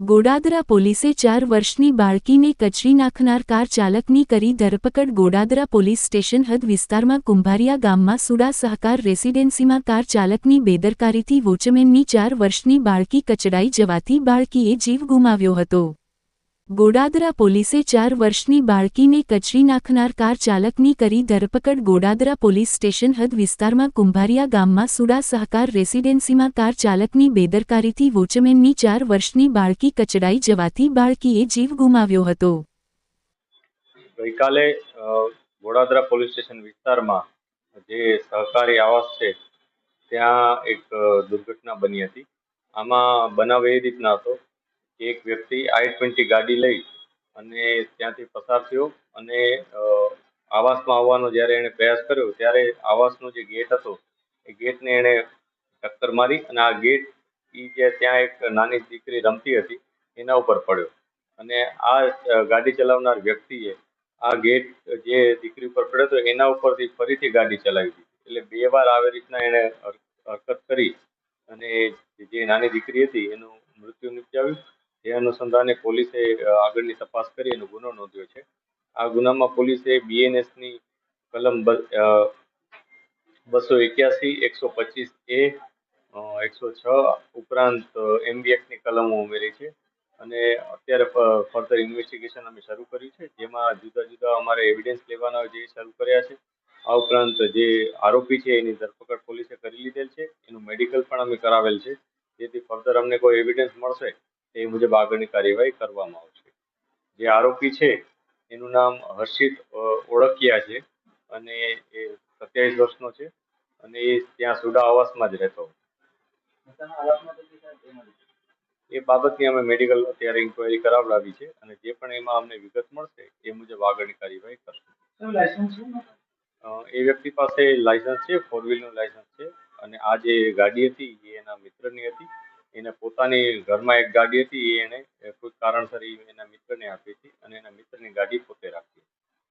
ગોડાદરા પોલીસે ચાર વર્ષની બાળકીને કચરી નાખનાર કાર ચાલકની કરી ધરપકડ ગોડાદરા પોલીસ સ્ટેશન હદ વિસ્તારમાં કુંભારિયા ગામમાં સુડા સહકાર રેસિડેન્સીમાં કાર ચાલકની બેદરકારીથી વોચમેનની ચાર વર્ષની બાળકી કચડાઈ જવાથી બાળકીએ જીવ ગુમાવ્યો હતો. ગોડાદરા પોલીસે ચાર વર્ષની બાળકીને કચરી નાખનાર કાર ચાલકની કરી ધરપકડ. ગોડાદરા પોલીસ સ્ટેશન હદ વિસ્તારમાં કુંભારિયા ગામમાં સુડા સહકાર રેસિડેન્સીમાં કાર ચાલકની બેદરકારીથી વોચમેનની ચાર વર્ષની બાળકી કચડાઈ જવાથી બાળકીએ જીવ ગુમાવ્યો હતો. ગઈકાલે ગોડાદરા પોલીસ સ્ટેશન વિસ્તારમાં જે સહકારી આવાસ છે, ત્યાં એક દુર્ઘટના બની હતી. આમાં બનાવ એ રીતના હતો એક વ્યક્તિ આઈ ટ્વેન્ટી ગાડી લઈ અને ત્યાંથી પસાર થયો અને આવાસમાં આવવાનો જ્યારે એણે પ્રયાસ કર્યો ત્યારે આવાસનો જે ગેટ હતો, એ ગેટને એણે ટક્કર મારી અને આ ગેટ એ જે ત્યાં એક નાની દીકરી રમતી હતી, એના ઉપર પડ્યો. અને આ ગાડી ચલાવનાર વ્યક્તિએ આ ગેટ જે દીકરી ઉપર પડ્યો હતો, એના ઉપરથી ફરીથી ગાડી ચલાવી દીધી. એટલે બે વાર આવી રીતના એણે હર- હરકત કરી અને જે નાની દીકરી હતી, એનું મૃત્યુ નિપજાવ્યું. એ અનુસંધાને પોલીસે આગળની તપાસ કરી એનો ગુનો નોંધ્યો છે. આ ગુનામાં પોલીસે બીએનએસની કલમ બસો એક્યાસી, એકસો પચીસ એ એકસો છ ઉપરાંત એમબીએક્સની કલમો ઉમેરી છે. અને અત્યારે ફર્ધર ઇન્વેસ્ટિગેશન અમે શરૂ કર્યું છે, જેમાં જુદા જુદા અમારે એવિડન્સ લેવાના જે શરૂ કર્યા છે. આ ઉપરાંત જે આરોપી છે એની ધરપકડ પોલીસે કરી લીધેલ છે. એનું મેડિકલ પણ અમે કરાવેલ છે. જેથી ફર્ધર અમને કોઈ એવિડન્સ મળશે તે મુજબ આગળની કાર્યવાહી કરવામાં આવશે. જે આરોપી છે એનું નામ હર્ષિત ઓળખિયા છે અને એ સત્યાવીસ વર્ષનો છે અને એ ત્યાં સુડા આવાસમાં જ રહેતો એ બાબતની અમે મેડિકલ અત્યારે ઇન્ક્વાયરી કરાવડાવી છે અને જે પણ એમાં અમને વિગત મળશે એ મુજબ આગળની કાર્યવાહી કરશું. એ વ્યક્તિ પાસે લાયસન્સ છે ફોર વ્હીલનું લાયસન્સ છે અને આ જે ગાડી હતી એ એના મિત્રની હતી. એને પોતાની ઘરમાં એક ગાડી હતી એ એને કોઈ કારણસર ઈ એના મિત્રને આપી હતી અને એના મિત્રની ગાડી પોતે રાખે